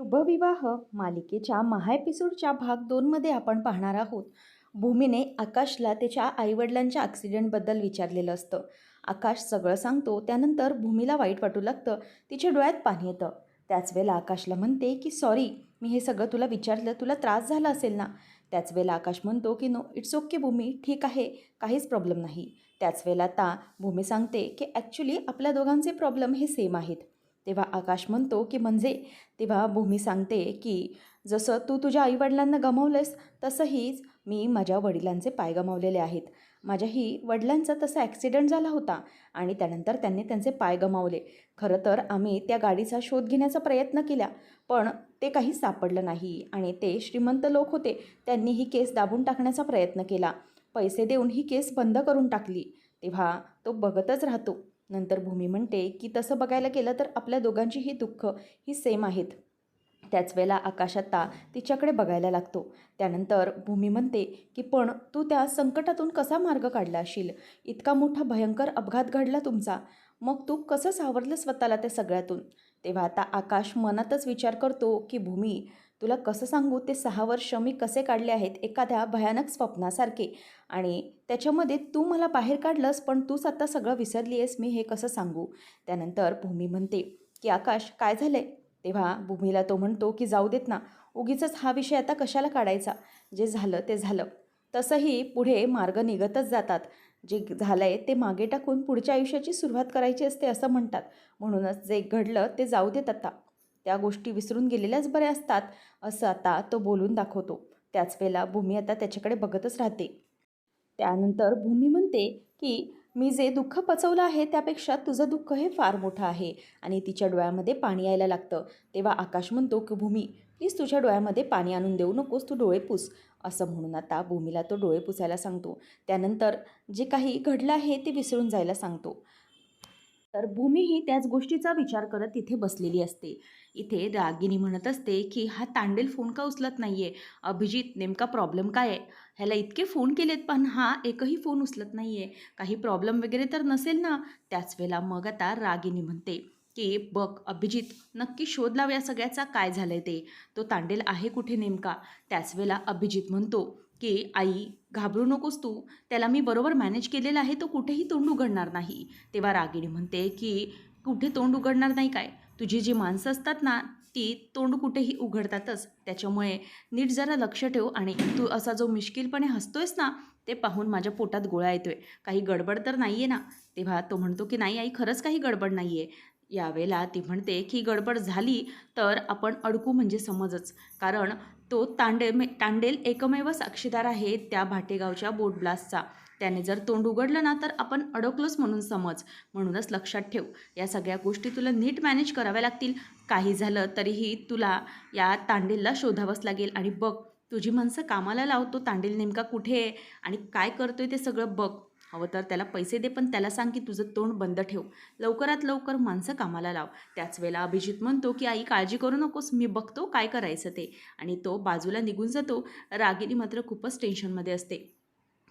शुभविवाह मालिकेच्या महाएपिसोडच्या भाग दोनमध्ये आपण पाहणार आहोत. भूमीने आकाशला त्याच्या आईवडिलांच्या ॲक्सिडेंटबद्दल विचारलेलं असतं. आकाश सगळं सांगतो त्यानंतर भूमीला वाईट वाटू लागतं तिच्या डोळ्यात पाणी येतं. त्याच वेळेला आकाशला म्हणते की सॉरी मी हे सगळं तुला विचारलं तुला त्रास झाला असेल ना? त्याच वेळेला आकाश म्हणतो की नो इट्स ओके भूमी ठीक आहे काहीच प्रॉब्लेम नाही. त्याच वेळेला आता भूमी सांगते की ॲक्च्युली आपल्या दोघांचे प्रॉब्लेम हे सेम आहेत. तेव्हा आकाश म्हणतो की म्हणजे तेव्हा भूमी सांगते की जसं तू तुझ्या आईवडिलांना गमावलंस तसंहीच मी माझ्या वडिलांचे पाय गमावलेले आहेत. माझ्याही वडिलांचा तसा ॲक्सिडेंट झाला होता आणि त्यानंतर त्यांनी त्यांचे पाय गमावले. खरं तर आम्ही त्या गाडीचा शोध घेण्याचा प्रयत्न केला पण ते काही सापडलं नाही आणि ते श्रीमंत लोक होते त्यांनी ही केस दाबून टाकण्याचा प्रयत्न केला. पैसे देऊन ही केस बंद करून टाकली. तेव्हा तो बघतच राहतो. नंतर भूमी म्हणते की तसं बघायला गेलं तर आपल्या दोघांची ही दुःख ही सेम आहेत. त्याच वेळेला आकाश आता तिच्याकडे बघायला लागतो. त्यानंतर भूमी म्हणते की पण तू त्या संकटातून कसा मार्ग काढला असशील? इतका मोठा भयंकर अपघात घडला तुमचा. मग तू कसं सावरलं स्वतःला त्या सगळ्यातून? तेव्हा आता आकाश मनातच विचार करतो की भूमी तुला कसं सांगू? ते सहा वर्ष मी कसे काढले आहेत एखाद्या भयानक स्वप्नासारखे. आणि त्याच्यामध्ये तू मला बाहेर काढलंस पण तूच आता सगळं विसरली आहेस मी हे कसं सांगू? त्यानंतर भूमी म्हणते की आकाश काय झालं आहे तेव्हा भूमीला तो म्हणतो की जाऊ देत ना उगीच हा विषय आता कशाला काढायचा? जे झालं ते झालं. तसंही पुढे मार्ग निघतच जातात. जे झालं आहे ते मागे टाकून पुढच्या आयुष्याची सुरुवात करायची असते असं म्हणतात. म्हणूनच जे घडलं ते जाऊ देत आता. त्या गोष्टी विसरून गेलेल्याच बऱ्या असतात असं आता तो बोलून दाखवतो. त्याच वेळेला भूमी आता त्याच्याकडे बघतच राहते. त्यानंतर भूमी म्हणते की मी जे दुःख पचवलं आहे त्यापेक्षा तुझं दुःख हे फार मोठं आहे. आणि तिच्या डोळ्यामध्ये पाणी यायला लागतं. तेव्हा आकाश म्हणतो की भूमी प्लीज तुझ्या डोळ्यामध्ये पाणी आणून देऊ नकोस तू डोळे पुस. असं म्हणून आता भूमीला तो डोळे पुसायला सांगतो. त्यानंतर जे काही घडलं आहे ते विसरून जायला सांगतो. तर भूमीही त्याच गोष्टीचा विचार करत तिथे बसलेली असते. इथे रागिनी म्हणत असते की हा तांडेल फोन का उचलत नाही आहे अभिजित नेमका प्रॉब्लेम काय आहे? ह्याला इतके फोन केलेत पण हा एकही फोन उचलत नाही आहे काही प्रॉब्लेम वगैरे तर नसेल ना? त्याच वेळेला मग आता रागिनी म्हणते की बघ अभिजित नक्की शोध लाव या सगळ्याचा काय झालं आहे ते? तो तांडेल आहे कुठे नेमका? त्याच वेळेला अभिजित म्हणतो की आई घाबरू नकोस तू. त्याला मी बरोबर मॅनेज केलेला आहे तो कुठेही तोंड उघडणार नाही. तेव्हा रागिणी म्हणते की कुठे तोंड उघडणार नाही काय? तुझी जी माणसं असतात ना ती तोंड कुठेही उघडतातच. त्याच्यामुळे नीट जरा लक्ष ठेव आणि तू असा जो मिश्किलपणे हसतोयस ना ते पाहून माझ्या पोटात गोळा येतोय. काही गडबड तर नाही आहे ना? तेव्हा तो म्हणतो की नाही आई खरंच काही गडबड नाही आहे यावेळेला ती म्हणते की गडबड झाली तर आपण अडकू म्हणजे समजच. कारण तो तांडे तांडेल एकमेव साक्षीदार आहे त्या भाटेगावच्या बोट ब्लास्टचा. त्याने जर तोंड उघडलं ना तर आपण अडकलोच म्हणून समज. म्हणूनच लक्षात ठेव. या सगळ्या गोष्टी तुला नीट मॅनेज कराव्या लागतील. काही झालं तरीही तुला या तांडेलला शोधावंच लागेल. आणि बघ तुझी माणसं कामाला लावतो. तांडेल नेमका कुठे आहे? आणि काय करतोय ते सगळं बघ. हवं तर त्याला पैसे दे पण त्याला सांग की तुझं तोंड बंद ठेव. लवकरात लवकर माणसं कामाला लाव. त्याच वेळेला अभिजित म्हणतो की आई काळजी करू नकोस मी बघतो काय करायचं ते. आणि तो बाजूला निघून जातो. रागिनी मात्र खूपच टेन्शनमध्ये असते.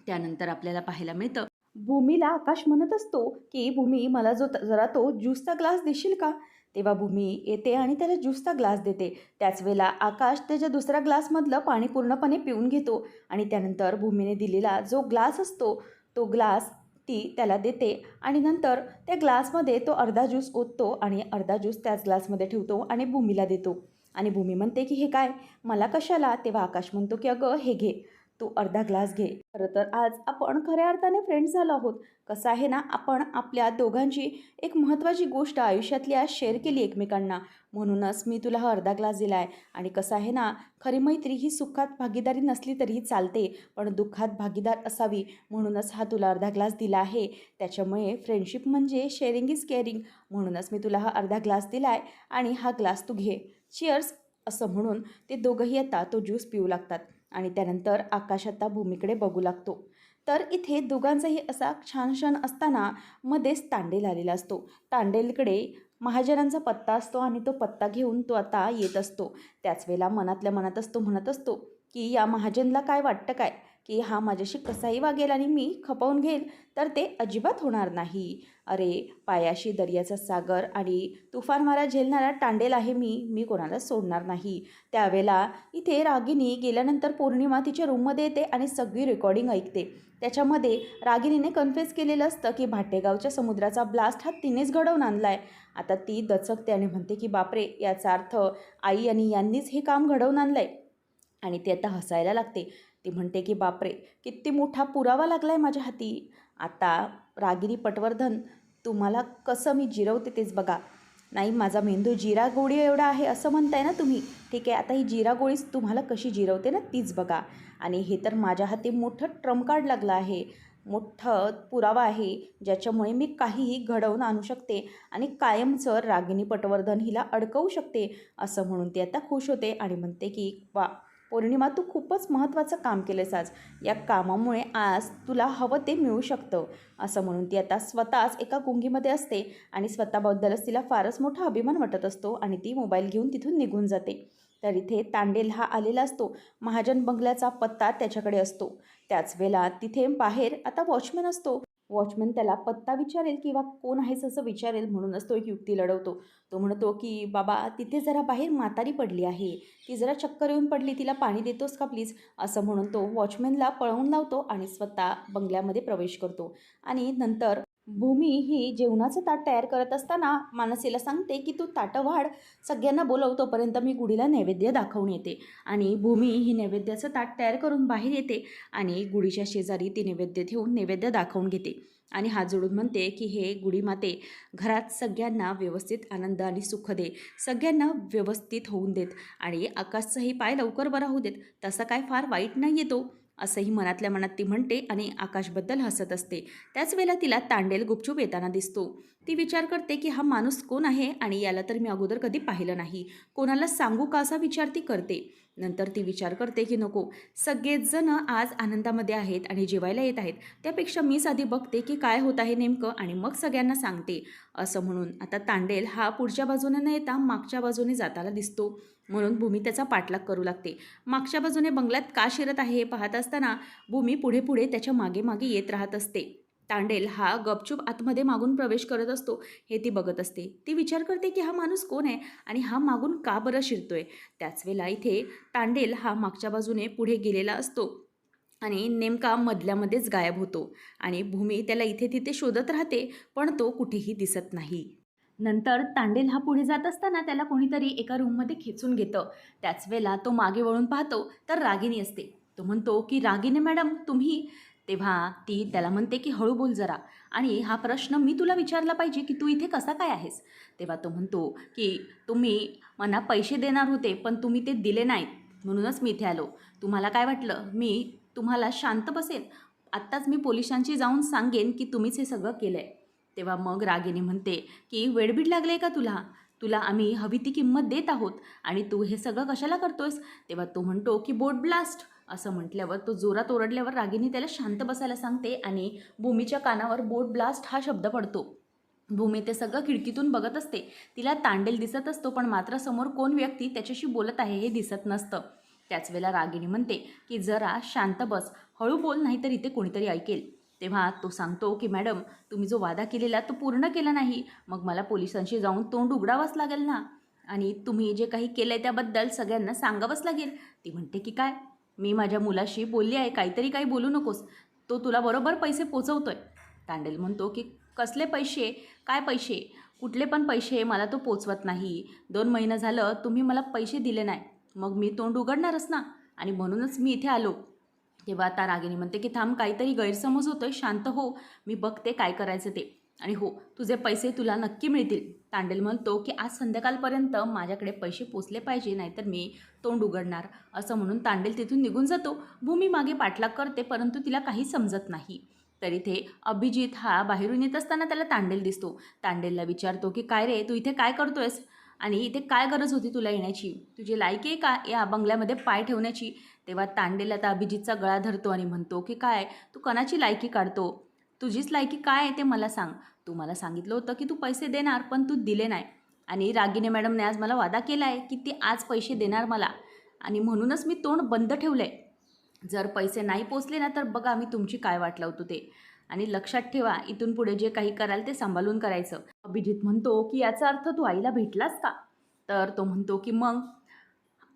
त्यानंतर आपल्याला पाहायला मिळतं भूमीला आकाश म्हणत असतो की भूमी मला जो जरा तो ज्यूसचा ग्लास देशील का? तेव्हा भूमी येते आणि त्याला ज्यूसचा ग्लास देते. त्याच वेळेला आकाश त्याच्या दुसऱ्या ग्लासमधलं पाणी पूर्णपणे पिऊन घेतो आणि त्यानंतर भूमीने दिलेला जो ग्लास असतो तो ग्लास ती त्याला देते आणि नंतर त्या ग्लासमध्ये तो अर्धा ज्यूस ओततो आणि अर्धा ज्यूस त्याच ग्लासमध्ये ठेवतो आणि भूमीला देतो. आणि भूमी म्हणते की हे काय? मला कशाला? तेव्हा आकाश म्हणतो की अगं हे घे. तू अर्धा ग्लास घे. खरं तर आज आपण खऱ्या अर्थाने फ्रेंड्स झालो आहोत. कसं आहे ना आपण आपल्या दोघांची एक महत्त्वाची गोष्ट आयुष्यातली आज शेअर केली एकमेकांना. म्हणूनच मी तुला हा अर्धा ग्लास दिला आहे आणि कसं आहे ना खरी मैत्री ही सुखात भागीदारी नसली तरीही चालते पण दुःखात भागीदार असावी. म्हणूनच हा तुला अर्धा ग्लास दिला आहे. त्याच्यामुळे फ्रेंडशिप म्हणजे शेअरिंग इज केअरिंग म्हणूनच मी तुला हा अर्धा ग्लास दिला आहे आणि हा ग्लास तू घे. चिअर्स असं म्हणून ते दोघंही आता तो ज्यूस पिऊ लागतात. आणि त्यानंतर आकाश आता भूमीकडे बघू लागतो. तर इथे दोघांचाही असा छान क्षण असताना मध्येच तांडेल आलेला असतो. तांडेलकडे महाजनांचा पत्ता असतो आणि तो पत्ता घेऊन तो आता येत असतो. त्याच वेळेला मनातल्या मनात असतो म्हणत असतो की या महाजनला काय वाटतं काय? की हा माझ्याशी कसाही वागेल आणि मी खपवून घेईल तर ते अजिबात होणार नाही. अरे पायाशी दर्याचा सागर आणि तुफान मारा झेलणारा टांडेल आहे मी मी कोणाला सोडणार नाही. त्यावेळेला इथे रागिनी गेल्यानंतर पौर्णिमा तिच्या रूममध्ये येते आणि सगळी रेकॉर्डिंग ऐकते. त्याच्यामध्ये रागिनीने कन्फेस केलेलं असतं की भाटेगावच्या समुद्राचा ब्लास्ट हा तिनेच घडवून आणला आहे आता ती दचकते आणि म्हणते की बापरे याचा अर्थ आई आणि यांनीच हे काम घडवून आणलं आहे आणि ती आता हसायला लागते. ती म्हणते की बापरे किती मोठा पुरावा लागला आहे माझ्या हाती. आता रागिनी पटवर्धन तुम्हाला कसं मी जिरवते तेच बघा. नाही माझा मेंदू जिरा गोळी एवढा आहे असं म्हणताय ना तुम्ही. ठीक आहे आता ही जिरा गोळीच तुम्हाला कशी जिरवते ना तीच बघा. आणि हे तर माझ्या हाती मोठं ट्रम्प कार्ड लागलं आहे. मोठं पुरावा आहे ज्याच्यामुळे मी काहीही घडवून आणू शकते आणि कायमचं रागिनी पटवर्धन हिला अडकवू शकते असं म्हणून ती आता खुश होते आणि म्हणते की वा पौर्णिमा तू खूपच महत्त्वाचं काम केलंस आज. या कामामुळे आज तुला हवं ते मिळू शकतं. असं म्हणून ती आता स्वतःच एका गुंगीमध्ये असते आणि स्वतःबद्दलच तिला फारच मोठा अभिमान वाटत असतो आणि ती मोबाईल घेऊन तिथून निघून जाते. तर इथे तांडेल हा आलेला असतो. महाजन बंगल्याचा पत्ता त्याच्याकडे असतो. त्याच वेळेला तिथे बाहेर आता वॉचमॅन असतो. वॉचमॅन त्याला पत्ता विचारेल किंवा कोण आहेस असं विचारेल म्हणूनच तो एक युक्ती लढवतो. तो म्हणतो की बाबा तिथे जरा बाहेर म्हातारी पडली आहे. ती जरा चक्कर येऊन पडली तिला पाणी देतोस का प्लीज असं म्हणून तो वॉचमॅनला पळवून लावतो आणि स्वतः बंगल्यामध्ये प्रवेश करतो. आणि नंतर भूमी ही जेवणाचं ताट तयार करत असताना मानसीला सांगते की तू ताटं वाढ सगळ्यांना बोलव तोपर्यंत मी गुढीला नैवेद्य दाखवून येते. आणि भूमी ही नैवेद्याचं ताट तयार करून बाहेर येते आणि गुढीच्या शेजारी ती नैवेद्य ठेवून नैवेद्य दाखवून घेते. आणि हात जोडून म्हणते की हे गुढीमाते घरात सगळ्यांना व्यवस्थित आनंद आणि सुख दे. सगळ्यांना व्यवस्थित होऊन देत आणि आकाशचाही पाय लवकर बरा होऊ देत. तसा काय फार वाईट नाही येतो असंही मनातल्या मनात ती म्हणते आणि आकाशबद्दल हसत असते. त्याच वेळेला तिला तांडेल गुपचूप येताना दिसतो. ती विचार करते की हा माणूस कोण आहे आणि याला तर मी अगोदर कधी पाहिलं नाही. कोणाला सांगू का असा विचार ती करते. नंतर ती विचार करते की नको सगळेजण आज आनंदामध्ये आहेत आणि जेवायला येत आहेत. त्यापेक्षा मीच आधी बघते की काय होत आहे नेमकं आणि मग सगळ्यांना सांगते. असं म्हणून आता तांडेल हा पुढच्या बाजूने न येता मागच्या बाजूने जाताना दिसतो. म्हणून भूमी त्याचा पाठलाग करू लागते. मागच्या बाजूने बंगल्यात का शिरत आहे हे पाहत असताना भूमी पुढे पुढे त्याच्यामागे मागे येत राहत असते. तांडेल हा गपचूप आतमध्ये मागून प्रवेश करत असतो. हे ती बघत असते. ती विचार करते की हा माणूस कोण आहे आणि हा मागून का बरं शिरतोय? त्याच वेळेला इथे तांडेल हा मागच्या बाजूने पुढे गेलेला असतो आणि नेमका मधल्यामध्येच गायब होतो आणि भूमी त्याला इथे तिथे शोधत राहते पण तो कुठेही दिसत नाही. नंतर तांडेल हा पुढे जात असताना त्याला कोणीतरी एका रूममध्ये खेचून घेतं. त्याच वेळेला तो मागे वळून पाहतो तर रागिनी असते. तो म्हणतो की रागिनी मॅडम तुम्ही तेव्हा ती त्याला म्हणते की हळू बोल जरा. आणि हा प्रश्न मी तुला विचारला पाहिजे की तू इथे कसा काय आहेस? तेव्हा तो म्हणतो की तुम्ही मला पैसे देणार होते पण तुम्ही ते दिले नाहीत. म्हणूनच मी इथे आलो. तुम्हाला काय वाटलं? मी तुम्हाला शांत बसेन? आत्ताच मी पोलिसांशी जाऊन सांगेन की तुम्हीच हे सगळं केलं आहे तेव्हा मग रागिनी म्हणते की वेडबीड लागले आहे का तुला? तुला आम्ही हवी ती किंमत देत आहोत. आणि तू हे सगळं कशाला करतोयस? तेव्हा तो म्हणतो की बोट ब्लास्ट. असं म्हटल्यावर तो जोरात ओरडल्यावर रागिनी त्याला शांत बसायला सांगते आणि भूमीच्या कानावर बोट ब्लास्ट हा शब्द पडतो. भूमी ते सगळं खिडकीतून बघत असते. तिला तांडेल दिसत असतो पण मात्र समोर कोण व्यक्ती त्याच्याशी बोलत आहे हे दिसत नसतं. त्याच वेळेला रागिणी म्हणते की जरा शांत बस. हळू बोल नाही तर इथे कोणीतरी ऐकेल. तेव्हा तो सांगतो की मॅडम तुम्ही जो वादा केलेला तो पूर्ण केला नाही. मग मला पोलिसांशी जाऊन तोंड उघडावंच लागेल ना. आणि तुम्ही जे काही केलं आहे त्याबद्दल सगळ्यांना सांगावंच लागेल. ती म्हणते की काय? मी माझ्या मुलाशी बोलली आहे काहीतरी काही बोलू नकोस. तो तुला बरोबर पैसे पोचवतो आहे तांडेल म्हणतो की कसले पैसे? काय पैसे? कुठले पण पैसे मला तो पोचवत नाही. दोन महिनं झालं तुम्ही मला पैसे दिले नाही. मग मी तोंड उघडणारच ना. आणि म्हणूनच मी इथे आलो. तेव्हा आता रागिनी म्हणते की थांब काहीतरी गैरसमज होतोय. शांत हो. मी बघते काय करायचं ते. आणि हो तुझे पैसे तुला नक्की मिळतील. तांडेल म्हणतो की आज संध्याकाळपर्यंत माझ्याकडे पैसे पोचले पाहिजे नाहीतर मी तोंड उघडणार. असं म्हणून तांडेल तिथून निघून जातो. भूमी मागे पाठलाग करते परंतु तिला काही समजत नाही. तर इथे अभिजित हा बाहेरून येत असताना त्याला तांडेल दिसतो. तांडेलला विचारतो की काय रे तू इथे काय करतोयस? आणि इथे काय गरज होती तुला येण्याची? तुझी लायकी आहे का या बंगल्यामध्ये पाय ठेवण्याची? तेव्हा तांडेल आता अभिजितचा गळा धरतो आणि म्हणतो की काय तू कणाची लायकी काढतो? तुझीच लायकी काय आहे ते मला सांग. तू मला सांगितलं होतं की तू पैसे देणार पण तू दिले नाही. आणि रागिने मॅडमने आज मला वादा केला आहे की ती आज पैसे देणार मला. आणि म्हणूनच मी तोंड बंद ठेवलं आहे जर पैसे नाही पोचले ना तर बघा मी तुमची काय वाट लावतो ते. आणि लक्षात ठेवा इथून पुढे जे काही कराल ते सांभाळून करायचं. अभिजित म्हणतो की याचा अर्थ तू आईला भेटलास का? तर तो म्हणतो की मग?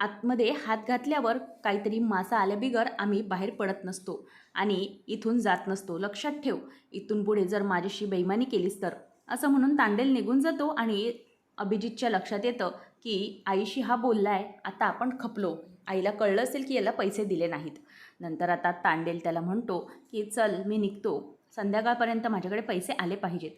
आतमध्ये हात घातल्यावर काहीतरी मासा आल्याबिगर आम्ही बाहेर पडत नसतो. आणि इथून जात नसतो. लक्षात ठेव इथून पुढे जर माझ्याशी बेईमानी केलीस तर. असं म्हणून तांडेल निघून जातो आणि अभिजितच्या लक्षात येतं की आईशी हा बोलला आहे आता आपण खपलो. आईला कळलं असेल की याला पैसे दिले नाहीत. नंतर आता तांडेल त्याला म्हणतो की चल मी निघतो. संध्याकाळपर्यंत माझ्याकडे पैसे आले पाहिजेत.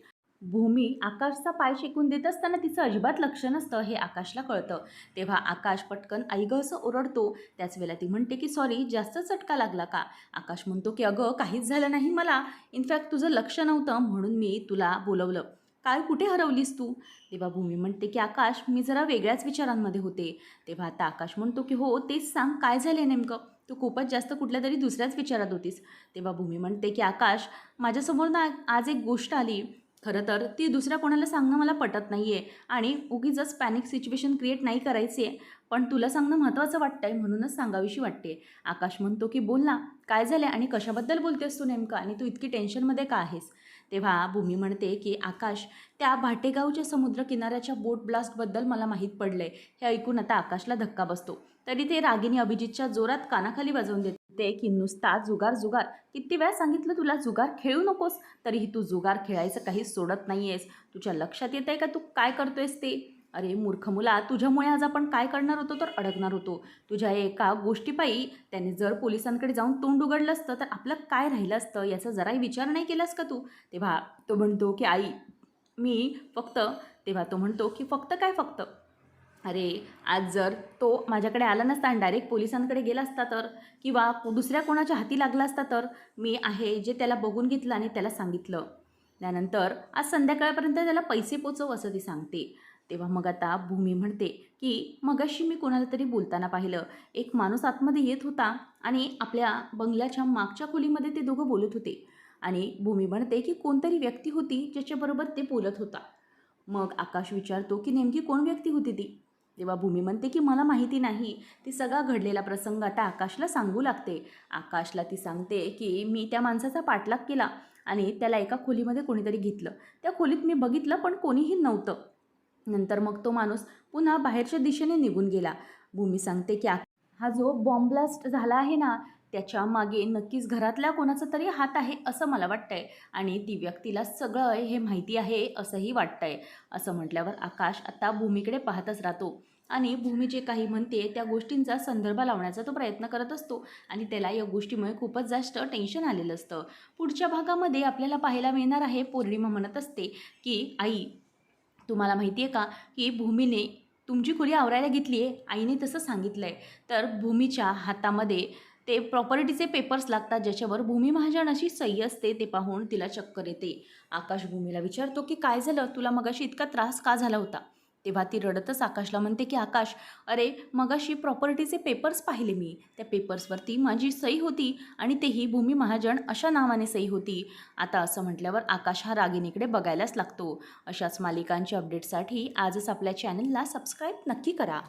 भूमी आकाशचा पाय शेकून देत असताना तिचं अजिबात लक्ष नसतं हे आकाशला कळतं. तेव्हा आकाश पटकन आई गं असं ओरडतो. त्याच वेळेला ती म्हणते की सॉरी जास्त चटका लागला का? आकाश म्हणतो की अगं काहीच झालं नाही मला. इनफॅक्ट तुझं लक्ष नव्हतं म्हणून मी तुला बोलवलं. काय कुठे हरवलीस तू? तेव्हा भूमी म्हणते की आकाश मी जरा वेगळ्याच विचारांमध्ये होते. तेव्हा आता आकाश म्हणतो की हो तेच सांग काय झाले नेमकं? तू खूपच जास्त कुठल्या तरी दुसऱ्याच विचारात होतीस. तेव्हा भूमी म्हणते की आकाश माझ्यासमोर ना आज एक गोष्ट आली. खरं तर ती दुसऱ्या कोणाला सांगणं मला पटत नाही आहे आणि उगीच पॅनिक सिच्युएशन क्रिएट नाही करायची आहे पण तुला सांगणं महत्त्वाचं वाटतं आहे म्हणूनच सांगावीशी वाटते आकाश म्हणतो की बोल ना काय झालं आणि कशाबद्दल बोलतेस तू नेमकं? आणि तू इतकी टेन्शनमध्ये का आहेस? तेव्हा भूमी म्हणते की आकाश त्या भाटेगावच्या समुद्र किनाऱ्याच्या बोट ब्लास्टबद्दल मला माहीत पडलं आहे हे ऐकून आता आकाशला धक्का बसतो. तरी ते रागिनी अभिजितच्या जोरात कानाखाली वाजवून देते की नुसता जुगार जुगार. किती वेळा सांगितलं तुला जुगार खेळू नकोस? तरीही तू जुगार खेळायचं काही सोडत नाही आहेस तुझ्या लक्षात येत आहे का तू काय करतोयस ते? अरे मूर्ख मुला तुझ्यामुळे आज आपण काय करणार होतो तर अडकणार होतो. तुझ्या एका गोष्टीपायी त्याने जर पोलिसांकडे जाऊन तोंड उघडलं असतं तर आपलं काय राहिलं असतं याचा जराही विचार नाही केलास का तू? तेव्हा तो म्हणतो की आई मी फक्त तेव्हा तो म्हणतो की फक्त काय फक्त? अरे आज जर तो माझ्याकडे आला नसता आणि डायरेक्ट पोलिसांकडे गेला असता तर? किंवा दुसऱ्या कोणाच्या हाती लागला असता तर? मी आहे जे त्याला बघून घेतलं आणि त्याला सांगितलं. त्यानंतर आज संध्याकाळपर्यंत त्याला पैसे पोचव असं ती सांगते. तेव्हा मग आता भूमी म्हणते की मगाशी मी कोणाला तरी बोलताना पाहिलं. एक माणूस आतमध्ये येत होता आणि आपल्या बंगल्याच्या मागच्या खोलीमध्ये ते दोघं बोलत होते. आणि भूमी म्हणते की कोणतरी व्यक्ती होती ज्याच्याबरोबर ते बोलत होता. मग आकाश विचारतो की नेमकी कोण व्यक्ती होती ती? तेव्हा भूमी म्हणते की मला माहिती नाही. ती सगळा घडलेला प्रसंग आता आकाशला सांगू लागते. आकाशला ती सांगते की मी त्या माणसाचा पाठलाग केला आणि त्याला एका खोलीमध्ये कोणीतरी घेतलं. त्या खोलीत मी बघितलं पण कोणीही नव्हतं. नंतर मग तो माणूस पुन्हा बाहेरच्या दिशेने निघून गेला. भूमी सांगते की हा जो बॉम्ब ब्लास्ट झाला आहे ना त्याच्यामागे नक्कीच घरातल्या कोणाचा तरी हात आहे असं मला वाटतंय. आणि ती व्यक्तीला सगळं हे माहिती आहे असंही वाटतंय. असं म्हटल्यावर आकाश आता भूमीकडे पाहतच राहतो. आणि भूमी जे काही म्हणते त्या गोष्टींचा संदर्भ लावण्याचा तो प्रयत्न करत असतो. आणि त्याला या गोष्टीमुळे खूपच जास्त टेन्शन आलेलं असतं. पुढच्या भागामध्ये आपल्याला पाहायला मिळणार आहे पौर्णिमा म्हणत असते की आई तुम्हाला माहिती आहे का की भूमीने तुमची खोली आवरायला घेतली आहे आईने तसं सांगितलं आहे तर भूमीच्या हातामध्ये ते प्रॉपर्टीचे पेपर्स लागतात ज्याच्यावर भूमी महाजन अशी सही असते ते पाहून तिला चक्कर येते. आकाश भूमीला विचारतो की काय झालं? तुला मगाशी इतका त्रास का झाला होता? तेव्हा ती रडतच आकाशला म्हणते की आकाश अरे मगाशी प्रॉपर्टीचे पेपर्स पाहिले मी. त्या पेपर्सवरती माझी सही होती आणि तेही भूमी महाजन अशा नावाने सही होती. आता असं म्हटल्यावर आकाश हा रागिणीकडे बघायलाच लागतो. अशाच मालिकांच्या अपडेटसाठी आजच आपल्या चॅनलला सबस्क्राईब नक्की करा.